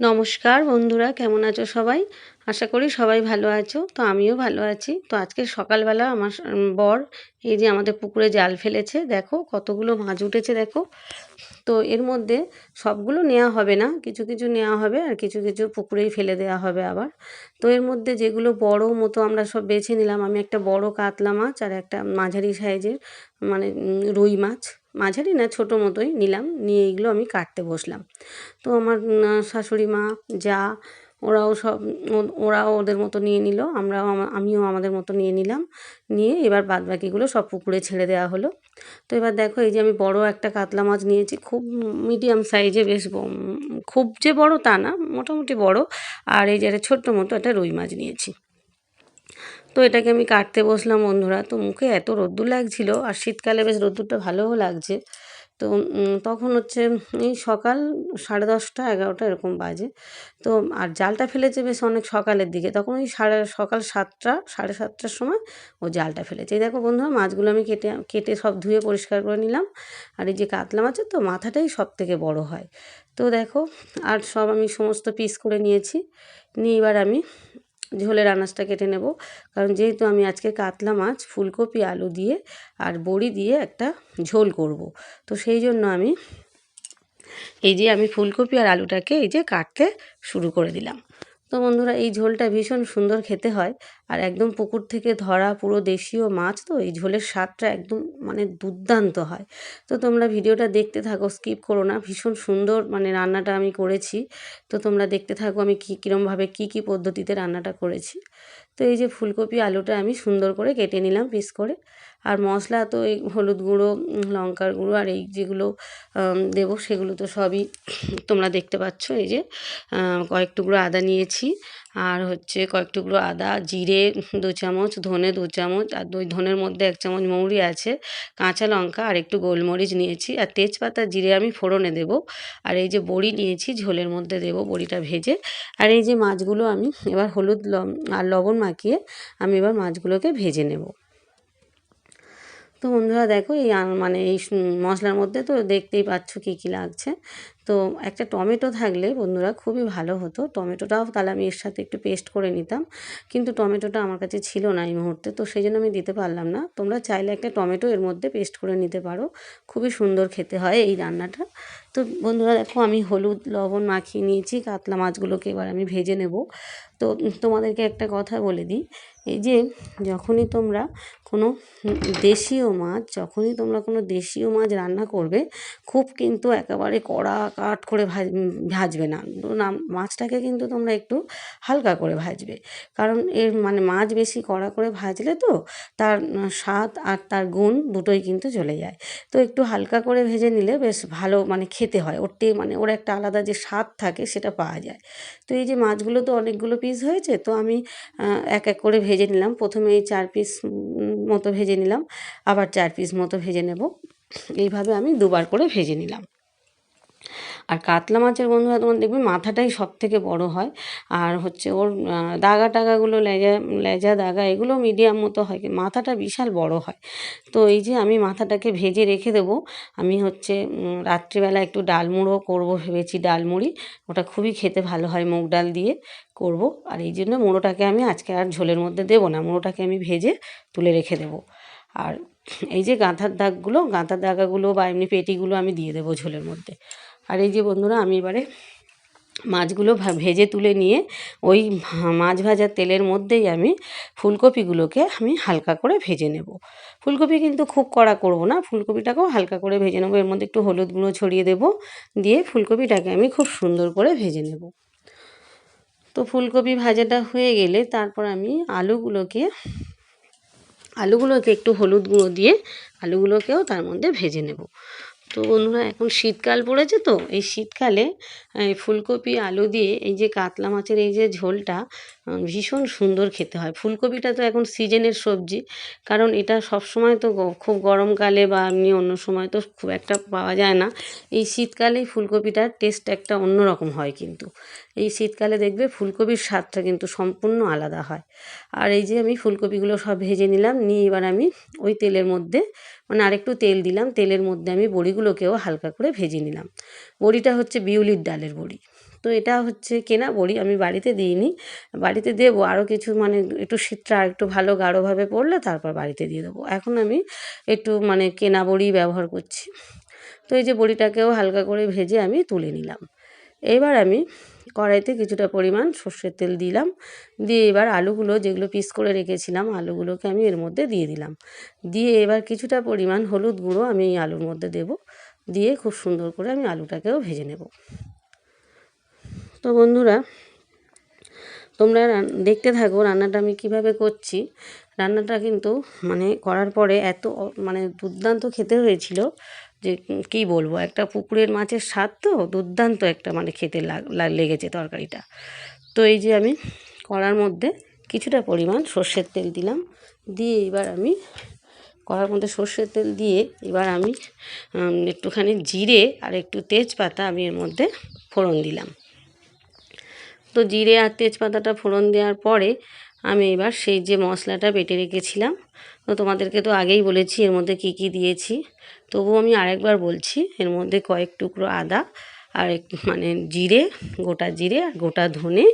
নমস্কার বন্ধুরা, কেমন আছো সবাই? আশা করি সবাই ভালো আছো, তো আমিও ভালো আছি। তো আজকে সকালবেলা আমার বর, এই যে আমাদের পুকুরে জাল ফেলেছে, দেখো কতগুলো মাছ উঠেছে দেখো। তো এর মধ্যে সবগুলো নেওয়া হবে না, কিছু কিছু নেওয়া হবে আর কিছু কিছু পুকুরেই ফেলে দেওয়া হবে আবার। তো এর মধ্যে যেগুলো বড় মতো আমরা সব বেছে নিলাম, আমি একটা বড় কাতলা মাছ আর একটা মাঝারি সাইজের মানে রুই মাছ। মাঝারি না, ছোটো মতোই নিলাম। নিয়ে এইগুলো আমি কাটতে বসলাম। তো আমার শাশুড়ি মা, যা, ওরাও সব ওরাও ওদের মতো নিয়ে নিল। আমরাও আমিও আমাদের মতো নিয়ে নিলাম। নিয়ে এবার বাদ বাকিগুলো সব পুকুরে ছেড়ে দেওয়া হলো। তো এবার দেখো, এই যে আমি বড় একটা কাতলা মাছ নিয়েছি, খুব মিডিয়াম সাইজে বেশ খুব যে বড় তা না, মোটামুটি বড়। আর এই যে একটা ছোট্ট মতো একটা রুই মাছ নিয়েছি। তো এটাকে আমি কাটতে বসলাম বন্ধুরা। তো মুখে এত রোদ্দুর লাগছিল, আর শীতকালে বেশ রোদ্দুরটা ভালোও লাগছে। তো তখন হচ্ছে, এই সকাল সাড়ে দশটা, এগারোটা এরকম বাজে। তো, আর জালটা ফেলেছে বেশ অনেক সকালের দিকে। তখন ওই সাড়ে, সকাল সাতটা, সাড়ে সাতটার সময় ও জালটা ফেলেছে। এই দেখো বন্ধুরা, মাছগুলো আমি কেটে কেটে সব ধুয়ে পরিষ্কার করে নিলাম। আর এই যে কাতলা মাছের তো, মাথাটাই সব থেকে বড় হয়। তো দেখো, আর সব আমি সমস্ত পিস করে নিয়েছি। নিয়ে এবার আমি ঝোলের আনাজটা কেটে নেব। কারণ যেহেতু আমি আজকে কাতলা মাছ, ফুলকপি, আলু দিয়ে আর বড়ি দিয়ে একটা ঝোল করব। তো সেই জন্য আমি এই যে আমি ফুলকপি আর আলুটাকে এই যে কাটতে শুরু করে দিলাম। তো বন্ধুরা, এই ঝোলটা ভীষণ সুন্দর খেতে হয়। আর একদম পুকুর থেকে ধরা পুরো দেশীয় মাছ, তো এই ঝোলের স্বাদটা একদম মানে দুর্দান্ত হয়। তো তোমরা ভিডিওটা দেখতে থাকো, স্কিপ করো না, ভীষণ সুন্দর মানে রান্নাটা আমি করেছি। তো তোমরা দেখতে থাকো আমি কী, কীরমভাবে কী কী পদ্ধতিতে রান্নাটা করেছি। তো এই যে ফুলকপি আলুটা আমি সুন্দর করে কেটে নিলাম পিস করে। আর মশলা তো এই হলুদ গুঁড়ো লঙ্কার গুঁড়ো আর এই যেগুলো দেবো সেগুলো তো সবই তোমরা দেখতে পাচ্ছ। এই যে কয়েক টুকরো আদা নিয়েছি আর হচ্ছে কয়েক টুকরো আদা, জিরে দু চামচ, ধনে দু চামচ আর ওই ধনের মধ্যে এক চামচ মৌরি আছে, কাঁচা লঙ্কা আর একটু গোলমরিচ নিয়েছি আর তেজপাতা, জিরে আমি ফোড়নে দেব আর এই যে বড়ি নিয়েছি ঝোলের মধ্যে দেব বড়িটা ভেজে আর এই যে মাছগুলো আমি এবার হলুদ আর লবণ মাখিয়ে আমি এবার মাছগুলোকে ভেজে নেব। তো বন্ধুরা দেখো এই মানে এই মশলার মধ্যে তো দেখতেই পাচ্ছ কী কী লাগছে। তো একটা টমেটো থাকলে বন্ধুরা খুবই ভালো হতো। টমেটোটাও তাহলে আমি এর সাথে একটু পেস্ট করে নিতাম। কিন্তু টমেটোটা আমার কাছে ছিল না এই মুহূর্তে, তো সেই জন্য আমি দিতে পারলাম না। তোমরা চাইলে একটা টমেটো এর মধ্যে পেস্ট করে নিতে পারো। খুবই সুন্দর খেতে হয় এই রান্নাটা। তো বন্ধুরা দেখো, আমি হলুদ, লবণ মাখিয়ে নিয়েছি, কাতলা মাছগুলোকে এবার আমি ভেজে নেব। তো তোমাদেরকে একটা কথা বলে দিই, এই যে যখনই তোমরা কোনো দেশীয় মাছ, যখনই তোমরা কোনো দেশীয় মাছ রান্না করবে, খুব কিন্তু একেবারে কড়া কাট করে ভাজ, ভাজবে না, মাছটাকে কিন্তু তোমরা একটু হালকা করে ভাজবে। কারণ এর মানে মাছ বেশি কড়া করে ভাজলে তো তার স্বাদ আর তার গুণ দুটোই কিন্তু চলে যায়। তো একটু হালকা করে ভেজে নিলে বেশ ভালো মানে খেতে হয়। ওর টে মানে ওর একটা আলাদা যে স্বাদ থাকে সেটা পাওয়া যায়। তো এই যে মাছগুলো তো অনেকগুলো পিস হয়েছে, তো আমি এক এক করে ভেজে নিলাম। প্রথমে এই চার পিস মতো ভেজে নিলাম। আবার চার পিস মতো ভেজে নেব। এইভাবে আমি দুবার করে ভেজে নিলাম। আর কাতলা মাছের বন্ধুরা তোমার দেখবে মাথাটাই সব থেকে বড় হয়। আর হচ্ছে ওর দাগা টাগাগুলো লেজা লেজা দাগা এগুলো মিডিয়াম মতো হয়, মাথাটা বিশাল বড় হয়। তো এই যে আমি মাথাটাকে ভেজে রেখে দেবো। আমি হচ্ছে রাত্রিবেলা একটু ডালমুড়ো করব ভেবেছি, ডালমুড়ি। ওটা খুবই খেতে ভালো হয় মুগ ডাল দিয়ে করব। আর এই জন্য মুড়োটাকে আমি আজকে আর ঝোলের মধ্যে দেবো না, মুড়োটাকে আমি ভেজে তুলে রেখে দেবো। আর এই যে গাঁথার দাগগুলো, গাঁথার দাগাগুলো বা এমনি পেটিগুলো আমি দিয়ে দেবো ঝোলের মধ্যে। আর এই যে বন্ধুরা, আমি এবারে মাছগুলো ভেজে তুলে নিয়ে ওই মাছ ভাজার তেলের মধ্যেই আমি ফুলকপিগুলোকে আমি হালকা করে ভেজে নেব। ফুলকপি কিন্তু খুব কড়া করব না, ফুলকপিটাকেও হালকা করে ভেজে নেব। এর মধ্যে একটু হলুদ গুঁড়ো ছড়িয়ে দেব, দিয়ে ফুলকপিটাকে আমি খুব সুন্দর করে ভেজে নেব। তো ফুলকপি ভাজাটা হয়ে গেলে তারপর আমি আলুগুলোকে আলুগুলোকে একটু হলুদ গুঁড়ো দিয়ে আলুগুলোকেও তার মধ্যে ভেজে নেব। তো বন্ধুরা, এখন শীতকাল পড়েছে তো, এই শীতকালে ফুলকপি, আলু দিয়ে এই যে কাতলা মাছের এই যে ঝোলটা ভীষণ সুন্দর খেতে হয়। ফুলকপিটা তো এখন সিজনের সবজি, কারণ এটা সব সময় তো খুব গরমকালে বা এমনি অন্য সময় তো খুব একটা পাওয়া যায় না। এই শীতকালেই ফুলকপিটার টেস্ট একটা অন্যরকম হয় কিন্তু। এই শীতকালে দেখবে ফুলকপির স্বাদটা কিন্তু সম্পূর্ণ আলাদা হয়। আর এই যে আমি ফুলকপিগুলো সব ভেজে নিলাম, নিয়ে এবার আমি ওই তেলের মধ্যে মানে আরেকটু তেল দিলাম, তেলের মধ্যে আমি বড়িগুলোকেও হালকা করে ভেজে নিলাম। বড়িটা হচ্ছে বিউলির ডালের বড়ি। তো এটা হচ্ছে কেনা বড়ি, আমি বাড়িতে দিইনি। বাড়িতে দেবো, আরও কিছু মানে একটু শীতটা আর একটু ভালো গাঢ়ভাবে পড়লে তারপর বাড়িতে দিয়ে দেবো। এখন আমি একটু মানে কেনা বড়ি ব্যবহার করছি। তো এই যে বড়িটাকেও হালকা করে ভেজে আমি তুলে নিলাম। এবার আমি কড়াইতে কিছুটা পরিমাণ সর্ষের তেল দিলাম। দিয়ে এবার আলুগুলো যেগুলো পিস করে রেখেছিলাম, আলুগুলোকে আমি এর মধ্যে দিয়ে দিলাম। দিয়ে এবার কিছুটা পরিমাণ হলুদ গুঁড়ো আমি এই আলুর মধ্যে দেব। দিয়ে খুব সুন্দর করে আমি আলুটাকেও ভেজে নেব। তো বন্ধুরা, তোমরা দেখতে থাকো রান্নাটা আমি কীভাবে করছি। রান্নাটা কিন্তু মানে করার পরে এত মানে দুর্দান্ত খেতে হয়েছিল। যে কী বলব, একটা পুকুরের মাছের স্বাদ তো, দুর্দান্ত একটা মানে খেতে লাগ লেগেছে তরকারিটা। তো এই যে আমি কড়ার মধ্যে কিছুটা পরিমাণ সর্ষের তেল দিলাম, দিয়ে এবার আমি কড়ার মধ্যে সর্ষের তেল দিয়ে এবার আমি একটুখানি জিরে আর একটু তেজপাতা আমি এর মধ্যে ফোড়ন দিলাম। তো জিরে আর তেজপাতাটা ফোড়ন দেওয়ার পরে আমি এবার সেই যে মশলাটা বেটে রেখেছিলাম তো তোমাদেরকে তো আগেই বলেছি, এর মধ্যে কি কি দিয়েছি। তবু আমি আরেকবার বলছি, এর মধ্যে কয়েক টুকরো আদা আর মানে জিরে, গোটা জিরে আর গোটা ধনে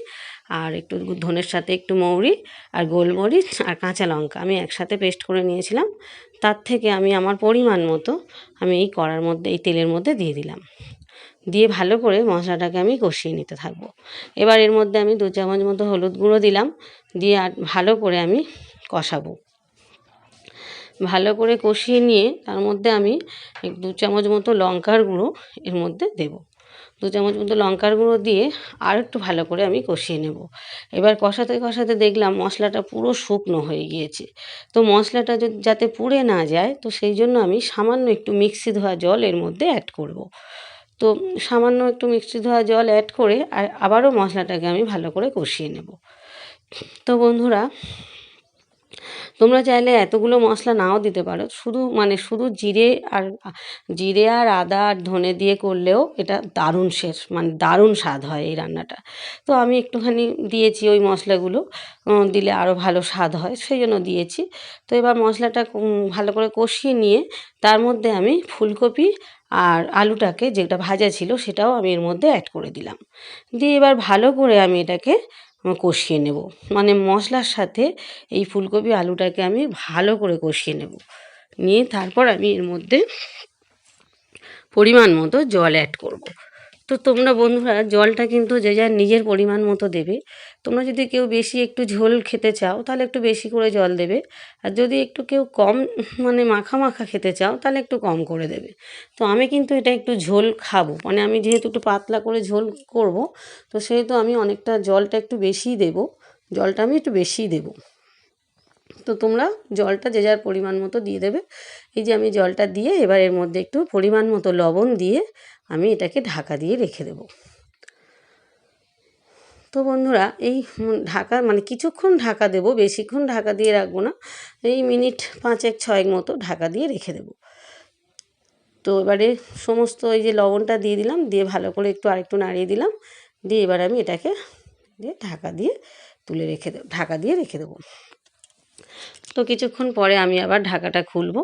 আর একটু ধনের সাথে একটু মৌরি আর গোলমরিচ আর কাঁচা লঙ্কা। আমি একসাথে পেস্ট করে নিয়েছিলাম, তার থেকে আমি আমার পরিমাণ মতো আমি এই কড়ার মধ্যে, এই তেলের মধ্যে দিয়ে দিলাম। দিয়ে ভালো করে মশলাটাকে আমি কষিয়ে নিতে থাকব। এবার এর মধ্যে আমি দু চামচ মতো হলুদ গুঁড়ো দিলাম, দিয়ে আর ভালো করে আমি কষাবো। ভালো করে কষিয়ে নিয়ে তার মধ্যে আমি দু চামচ মতো লঙ্কার গুঁড়ো এর মধ্যে দেব। দু চামচ মতো লঙ্কার গুঁড়ো দিয়ে আর একটু ভালো করে আমি কষিয়ে নেব। এবার কষাতে কষাতে দেখলাম মশলাটা পুরো শুকনো হয়ে গিয়েছে। তো মশলাটা যদি যাতে পুড়ে না যায় তো সেই জন্য আমি সামান্য একটু মিক্সি ধোয়া জল এর মধ্যে অ্যাড করব। তো সামান্য একটু মিক্সি ধোয়া জল অ্যাড করে আর আবারও মশলাটাকে আমি ভালো করে কষিয়ে নেব। তো বন্ধুরা তোমরা চাইলে এতগুলো মশলা নাও দিতে পারো। শুধু মানে শুধু জিরে আর জিরে আর আদা আর ধনে দিয়ে করলেও এটা দারুণ শেষ মানে দারুণ স্বাদ হয় এই রান্নাটা। তো আমি একটুখানি দিয়েছি ওই মশলাগুলো দিলে আরও ভালো স্বাদ হয়, সেই জন্য দিয়েছি। তো এবার মশলাটা ভালো করে কষিয়ে নিয়ে তার মধ্যে আমি ফুলকপি আর আলুটাকে যেটা ভাজা ছিল সেটাও আমি এর মধ্যে অ্যাড করে দিলাম। দিয়ে এবার ভালো করে আমি এটাকে কষিয়ে নেব মানে মশলার সাথে এই ফুলকপি আলুটাকে আমি ভালো করে কষিয়ে নেব নিয়ে তারপর আমি এর মধ্যে পরিমাণ মতো জল অ্যাড করব। তো তোমরা বন্ধুরা জলটা কিন্তু যে যার নিজের পরিমাণ মতো দেবে। তোমরা যদি কেউ বেশি একটু ঝোল খেতে চাও, তাহলে একটু বেশি করে জল দেবে। আর যদি একটু কেউ কম মানে মাখা মাখা খেতে চাও, তাহলে একটু কম করে দেবে। তো আমি কিন্তু এটা একটু ঝোল খাব। মানে আমি যেহেতু একটু পাতলা করে ঝোল করব, তো সেহেতু আমি অনেকটা জলটা একটু বেশিই দেবো। জলটা আমি একটু বেশিই দেবো। তো তোমরা জলটা যে যার পরিমাণ মতো দিয়ে দেবে। এই যে আমি জলটা দিয়ে এবার এর মধ্যে একটু পরিমাণ মতো লবণ দিয়ে আমি এটাকে ঢাকা দিয়ে রেখে দেবো। তো বন্ধুরা, এই ঢাকা মানে কিছুক্ষণ ঢাকা দেবো, বেশিক্ষণ ঢাকা দিয়ে রাখব না, এই মিনিট পাঁচেক, ছয়েক মতো ঢাকা দিয়ে রেখে দেবো। তো এবারে সমস্ত এই যে লবণটা দিয়ে দিলাম, দিয়ে ভালো করে একটু আরেকটু নাড়িয়ে দিলাম, দিয়ে এবার আমি এটাকে দিয়ে ঢাকা দিয়ে তুলে রেখে দেবো ঢাকা দিয়ে রেখে দেবো। তো কিছুক্ষণ পরে আমি আবার ঢাকাটা খুলব।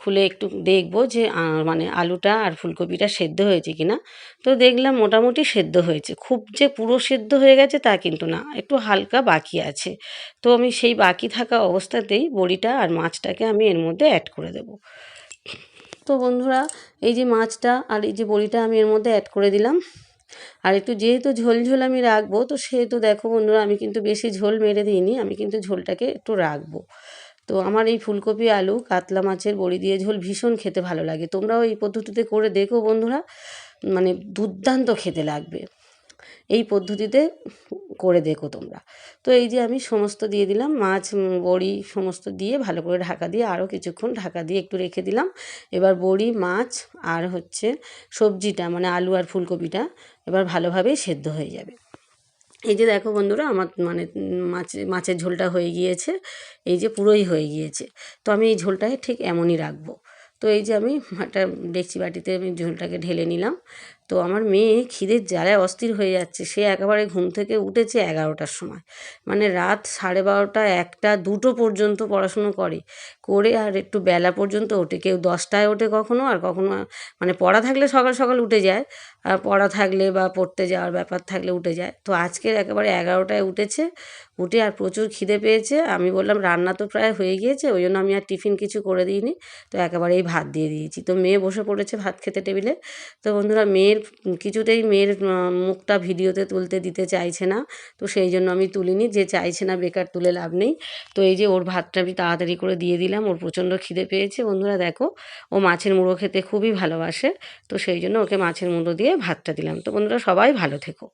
খুলে একটু দেখব যে মানে আলুটা আর ফুলকপিটা সেদ্ধ হয়েছে কি না তো দেখলাম মোটামুটি সেদ্ধ হয়েছে। খুব যে পুরো সেদ্ধ হয়ে গেছে তা কিন্তু না, একটু হালকা বাকি আছে। তো আমি সেই বাকি থাকা অবস্থাতেই বড়িটা আর মাছটাকে আমি এর মধ্যে অ্যাড করে দেব। তো বন্ধুরা, এই যে মাছটা আর এই যে বড়িটা আমি এর মধ্যে অ্যাড করে দিলাম। আর একটু যেহেতু ঝোল ঝোল আমি রাখব, তো সেহেতু দেখো বন্ধুরা আমি কিন্তু বেশি ঝোল মেরে দিইনি, আমি কিন্তু ঝোলটাকে একটু রাখব। তো আমার এই ফুলকপি আলু, কাতলা মাছের বড়ি দিয়ে ঝোল ভীষণ খেতে ভালো লাগে। তোমরাও এই পদ্ধতিতে করে দেখো বন্ধুরা মানে দুর্দান্ত খেতে লাগবে। এই পদ্ধতিতে করে দেখো তোমরা। তো এই যে আমি সমস্ত দিয়ে দিলাম, মাছ বড়ি সমস্ত দিয়ে ভালো করে ঢাকা দিয়ে আরও কিছুক্ষণ ঢাকা দিয়ে একটু রেখে দিলাম। এবার বড়ি, মাছ আর হচ্ছে সবজিটা মানে আলু আর ফুলকপিটা এবার ভালোভাবেই সেদ্ধ হয়ে যাবে। এই যে দেখো বন্ধুরা, আমার মানে মাছ, মাছের ঝোলটা হয়ে গিয়েছে, এই যে পুরোই হয়ে গিয়েছে। তো আমি এই ঝোলটাকে ঠিক এমনই রাখব। তো এই যে আমি একটা ডেকচি বাটিতে আমি ঝোলটাকে ঢেলে নিলাম। তো আমার মেয়ে খিদের জ্বালায় অস্থির হয়ে যাচ্ছে। সে একেবারে ঘুম থেকে উঠেছে এগারোটার সময়। মানে রাত সাড়ে বারোটা একটা দুটো পর্যন্ত পড়াশুনো করে। করে আর একটু বেলা পর্যন্ত ওঠে। কেউ দশটায় ওঠে কখনো আর কখনো মানে পড়া থাকলে সকাল সকাল উঠে যায়। আর পড়া থাকলে বা পড়তে যাওয়ার ব্যাপার থাকলে উঠে যায়। তো আজকের একেবারে এগারোটায় উঠেছে। উঠে আর প্রচুর খিদে পেয়েছে। আমি বললাম, রান্না তো প্রায় হয়ে গিয়েছে, ওই জন্য আমি আর টিফিন কিছু করে দিইনি। তো একেবারেই ভাত দিয়ে দিয়েছি। তো মেয়ে বসে পড়েছে ভাত খেতে টেবিলে। তো বন্ধুরা, মেয়ের কিছুতেই মেয়ের মুখটা ভিডিওতে তুলতে দিতে চাইছে না। তো সেই জন্য আমি তুলিনি। যে চাইছে না বেকার তুলে লাভ নেই। তো এই যে ওর ভাতটা আমি তাড়াতাড়ি করে দিয়ে দিলাম। ওর প্রচণ্ড খিদে পেয়েছে। বন্ধুরা, দেখো, ও মাছের মুড়ো খেতে খুবই ভালোবাসে। তো সেই জন্য ওকে মাছের মুড়ো দিয়ে ভাতটা দিলাম। তো বন্ধুরা, সবাই ভালো থেকো।